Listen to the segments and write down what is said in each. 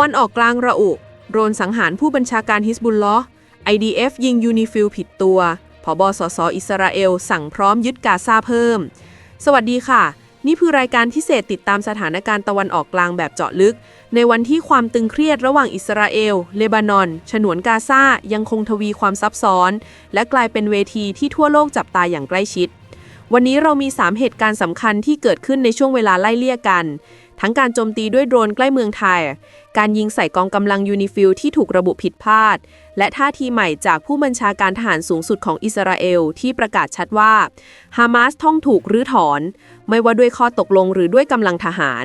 วันออกกลางระอุโดรนสังหารผู้บัญชาการฮิสบุลลอห์ IDF ยิงยูนิฟิลผิดตัว ผบสสอิสราเอล สั่งพร้อมยึดกาซาเพิ่ม สวัสดีค่ะ นี่คือรายการพิเศษติดตามสถานการณ์ตะวันออกกลางแบบเจาะลึก ในวันที่ความตึงเครียดระหว่างอิสราเอล เลบานอน ฉนวนกาซายังคงทวีความซับซ้อน และกลายเป็นเวทีที่ทั่วโลกจับตาอย่างใกล้ชิด วันนี้เรามี 3 เหตุการณ์สำคัญที่เกิดขึ้นในช่วงเวลาไล่เลี่ยกัน ทั้งการโจมตีด้วยโดรนใกล้เมืองไทย การยิงใส่กองกำลังยูนิฟิลที่ถูกระบุผิดพลาด และท่าทีใหม่จากผู้บัญชาการทหารสูงสุดของอิสราเอลที่ประกาศชัดว่าฮามาสท่องถูกรื้อถอน ไม่ว่าด้วยข้อตกลงหรือด้วยกำลังทหาร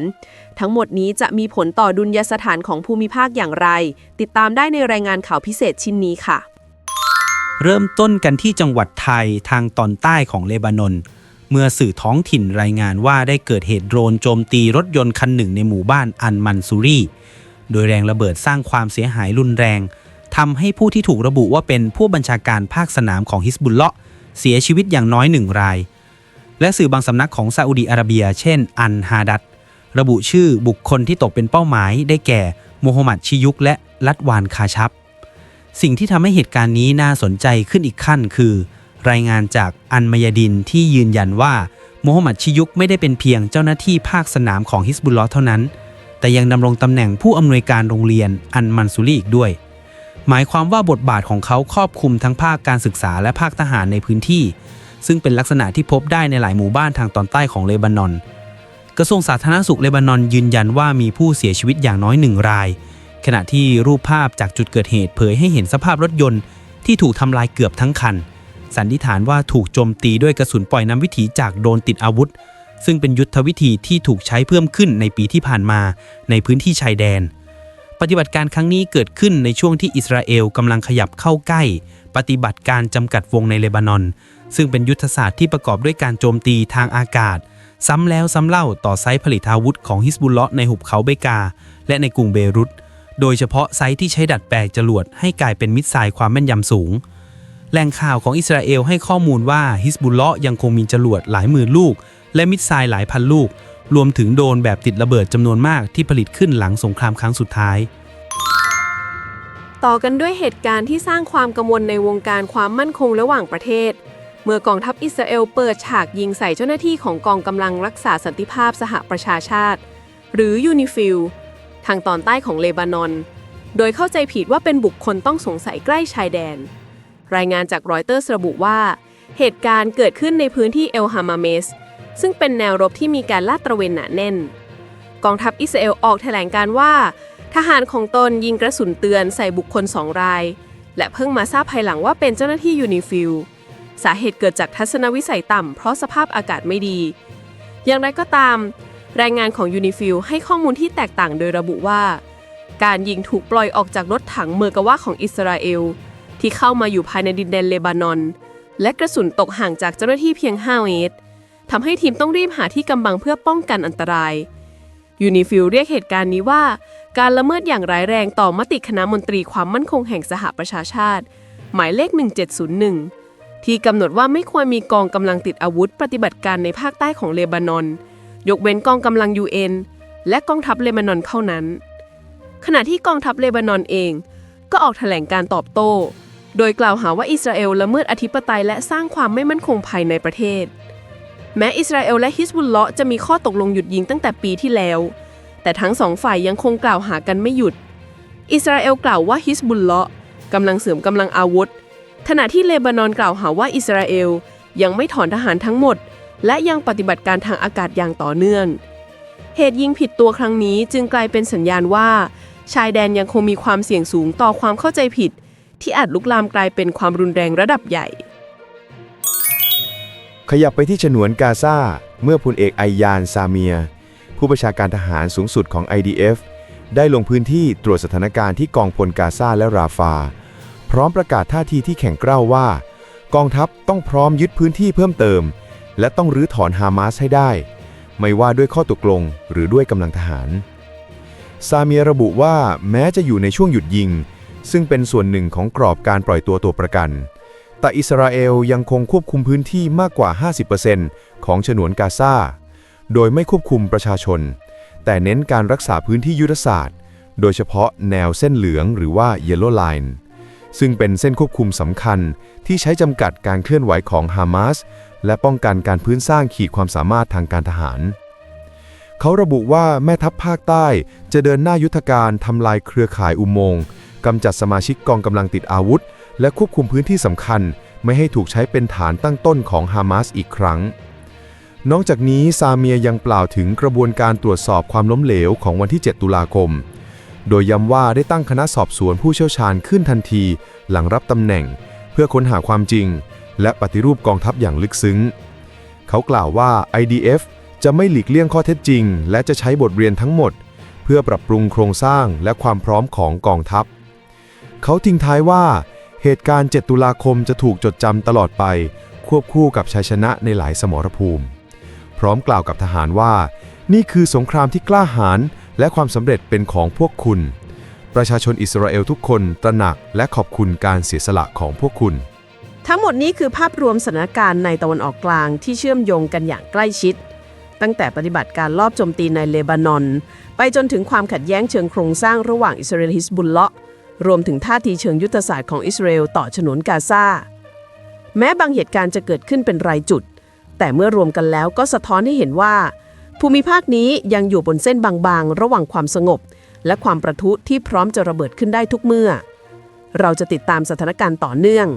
ทั้งหมดนี้จะมีผลต่อดุลยสถานของภูมิภาคอย่างไร ติดตามได้ในรายงานข่าวพิเศษชิ้นนี้ค่ะ เริ่มต้นกันที่จังหวัดไทยทางตอนใต้ของเลบานอน เมื่อสื่อท้องถิ่นรายงานว่าได้เกิดเหตุโดรนโจมตีรถยนต์คันหนึ่งในหมู่บ้านอันมันซูรีโดยแรงระเบิดสร้างความเสียหายรุนแรงทำให้ผู้ที่ถูกระบุว่าเป็นผู้บัญชาการภาคสนามของฮิสบุลเลาะห์เสียชีวิตอย่างน้อยหนึ่งราย และสื่อบางสำนักของซาอุดีอาระเบีย เช่น อันฮาดัดระบุชื่อบุคคลที่ตกเป็นเป้าหมายได้แก่โมฮัมหมัดชิยุกและลัดวานคาชับ สิ่งที่ทำให้เหตุการณ์นี้น่าสนใจขึ้นอีกขั้นคือ รายงานจากอันมยดินที่ยืนยันว่าโมฮัมหมัดชิยุกไม่ได้เป็นเพียงเจ้าหน้าที่ภาคสนามของฮิสบุลลอห์เท่านั้น แต่ยังดำรงตำแหน่งผู้อำนวยการโรงเรียนอันมันซูรีอีกด้วย หมายความว่าบทบาทของเขาครอบคลุมทั้งภาคการศึกษาและภาคทหารในพื้นที่ ซึ่งเป็นลักษณะที่พบได้ในหลายหมู่บ้านทางตอนใต้ของเลบานอน กระทรวงสาธารณสุขเลบานอนยืนยันว่ามีผู้เสียชีวิตอย่างน้อยหนึ่งราย ขณะที่รูปภาพจากจุดเกิดเหตุเผยให้เห็นสภาพรถยนต์ที่ถูกทำลายเกือบทั้งคัน สันนิษฐานว่าถูกโจมตีด้วยกระสุนปล่อยน้ำวิถีจากโดนติดอาวุธ ซึ่งเป็นยุทธวิธีที่ถูกใช้เพิ่มขึ้นในปีที่ผ่านมาในพื้นที่ชายแดน ปฏิบัติการครั้งนี้เกิดขึ้นในช่วงที่อิสราเอลกำลังขยับเข้าใกล้ ปฏิบัติการจำกัดวงในเลบานอน ซึ่งเป็นยุทธศาสตร์ที่ประกอบด้วยการโจมตีทางอากาศ ซ้ำแล้วซ้ำเล่าต่อไซต์ผลิตอาวุธของฮิสบุลเลาะในหุบเขาเบกา และในกรุงเบรุตโดยเฉพาะไซต์ที่ใช้ดัดแปลงจรวดให้กลายเป็นมิสไซล์ความแม่นยำสูง แหล่งข่าวของอิสราเอลให้ข้อมูลว่าฮิสบุลเลาะยังคงมีจรวดหลายหมื่นลูก และมิสไซล์หลายพันลูก รวมถึงโดนแบบติดระเบิดจำนวนมากที่ผลิตขึ้นหลังสงครามครั้งสุดท้าย ต่อกันด้วยเหตุการณ์ที่สร้างความกังวลในวงการความมั่นคงระหว่างประเทศ เมื่อกองทัพอิสราเอลเปิดฉากยิงใส่เจ้าหน้าที่ของกองกำลังรักษาสันติภาพสหประชาชาติ หรือยูนิฟิลทางตอนใต้ของเลบานอน โดยเข้าใจผิดว่าเป็นบุคคลต้องสงสัยใกล้ชายแดน รายงานจากรอยเตอร์สระบุว่า เหตุการณ์เกิดขึ้นในพื้นที่เอลฮามาเมส ซึ่งเป็นแนวรบที่มีการลาดตระเวนหนาแน่น กองทัพอิสราเอลออกแถลงการว่า ทหารของตนยิงกระสุนเตือนใส่บุคคลสองราย และเพิ่งมาทราบภายหลังว่าเป็นเจ้าหน้าที่ยูนิฟิลสาเหตุเกิดจากทัศนวิสัยต่ำเพราะสภาพอากาศไม่ดี อย่างไรก็ตาม รายงานของยูนิฟิลให้ข้อมูลที่แตกต่างโดยระบุว่า การยิงถูกปล่อยออกจากรถถังเมอร์กาวะของอิสราเอล ที่เข้ามาอยู่ภายในดินแดนเลบานอน และกระสุนตกห่างจากเจ้าหน้าที่เพียง 5 เมตรทำให้ทีมต้องรีบหาที่กำบังเพื่อป้องกันอันตรายยูนิฟิลเรียกเหตุการณ์นี้ว่า การละเมิดอย่างร้ายแรงต่อมติคณะมนตรีความมั่นคงแห่งสหประชาชาติ หมายเลข 1701 ที่กำหนดว่าไม่ควรมีกองกำลังติดอาวุธปฏิบัติการในภาคใต้ของเลบานอน ยกเว้นกองกำลัง UN และกองทัพเลบานอนเท่านั้น ขณะที่กองทัพเลบานอนเอง ก็ออกแถลงการตอบโต้ โดยกล่าวหาว่าอิสราเอลละเมิดอธิปไตยและสร้างความไม่มั่นคงภายในประเทศ แม้อิสราเอลและฮิสบุลเลาะจะมีข้อตกลงหยุดยิงตั้งแต่ปีที่แล้ว แต่ทั้งสองฝ่ายยังคงกล่าวหากันไม่หยุด อิสราเอลกล่าวว่าฮิสบุลเลาะกำลังเสริมกำลังอาวุธ ขณะที่เลบานอนกล่าวหาว่าอิสราเอลยังไม่ถอนทหารทั้งหมด และยังปฏิบัติการทางอากาศอย่างต่อเนื่อง เหตุยิงผิดตัวครั้งนี้จึงกลายเป็นสัญญาณว่า ชายแดนยังคงมีความเสี่ยงสูงต่อความเข้าใจผิด ที่อาจลุกลามกลายเป็นความรุนแรงระดับใหญ่ ขยับไปที่ฉนวนกาซาเมื่อพลเอกไอยานซาเมีย ผู้ประชาการทหารสูงสุดของ IDF ได้ลงพื้นที่ตรวจสถานการณ์ที่กองพลกาซาและราฟา พร้อมประกาศท่าทีที่แข็งกร้าวว่า กองทัพต้องพร้อมยึดพื้นที่เพิ่มเติม และต้องรื้อถอนฮามาสให้ได้ ไม่ว่าด้วยข้อตกลงหรือด้วยกำลังทหาร ซาเมียระบุว่าแม้จะอยู่ในช่วงหยุดยิง ซึ่งเป็นส่วนหนึ่งของกรอบการปล่อยตัวตัวประกัน แต่อิสราเอลยังคงควบคุมพื้นที่มากกว่า 50%ของฉนวนกาซา โดยไม่ควบคุมประชาชน แต่เน้นการรักษาพื้นที่ยุทธศาสตร์ โดยเฉพาะแนวเส้นเหลืองหรือว่า Yellow Line ซึ่งเป็นเส้นควบคุมสำคัญที่ใช้จำกัดการเคลื่อนไหวของฮามาสและป้องกันการพื้นสร้างขีดความสามารถทางการทหาร เขาระบุว่าแม่ทัพภาคใต้จะเดินหน้ายุทธการทำลายเครือข่ายอุโมงค์ กำจัดสมาชิกกองกำลังติดอาวุธ และควบคุมพื้นที่สำคัญ ไม่ให้ถูกใช้เป็นฐานตั้งต้นของฮามาสอีกครั้ง นอกจากนี้ซาเมียยังกล่าวถึงกระบวนการตรวจสอบความล้มเหลวของวันที่ 7 ตุลาคม โดยย้ำว่าได้ตั้งคณะสอบสวนผู้เชี่ยวชาญขึ้นทันที หลังรับตำแหน่ง เพื่อค้นหาความจริง และปฏิรูปกองทัพอย่างลึกซึ้ง เขากล่าวว่า IDF จะไม่หลีกเลี่ยงข้อเท็จจริง และจะใช้บทเรียนทั้งหมด เพื่อปรับปรุงโครงสร้างและความพร้อมของกองทัพ เขาทิ้งท้ายว่า เหตุการณ์ 7 ตุลาคมจะถูกจดจำตลอดไป ควบคู่กับชัยชนะในหลายสมรภูมิ พร้อมกล่าวกับทหารว่า นี่คือสงครามที่กล้าหาญและความสำเร็จเป็นของพวกคุณ ประชาชนอิสราเอลทุกคนตระหนักและขอบคุณการเสียสละของพวกคุณ ทั้งหมดนี้คือภาพรวมสถานการณ์ในตะวันออกกลางที่เชื่อมโยงกันอย่างใกล้ชิด ตั้งแต่ปฏิบัติการลอบโจมตีในเลบานอน ไปจนถึงความขัดแย้งเชิงโครงสร้างระหว่างอิสราเอลฮิสบุลเลาะ รวมถึงท่าทีเชิงยุทธศาสตร์ของอิสราเอลต่อฉนวนกาซา แม้บางเหตุการณ์จะเกิดขึ้นเป็นรายจุด แต่เมื่อรวมกันแล้วก็สะท้อนให้เห็นว่า ภูมิภาคนี้ยังอยู่บนเส้นบางๆ ระหว่างความสงบ และความประทุที่พร้อมจะระเบิดขึ้นได้ทุกเมื่อ เราจะติดตามสถานการณ์ต่อเนื่อง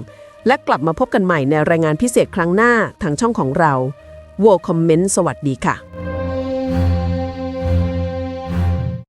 และกลับมาพบกันใหม่ในรายงานพิเศษครั้งหน้าทางช่องของเรา World Comment สวัสดีค่ะ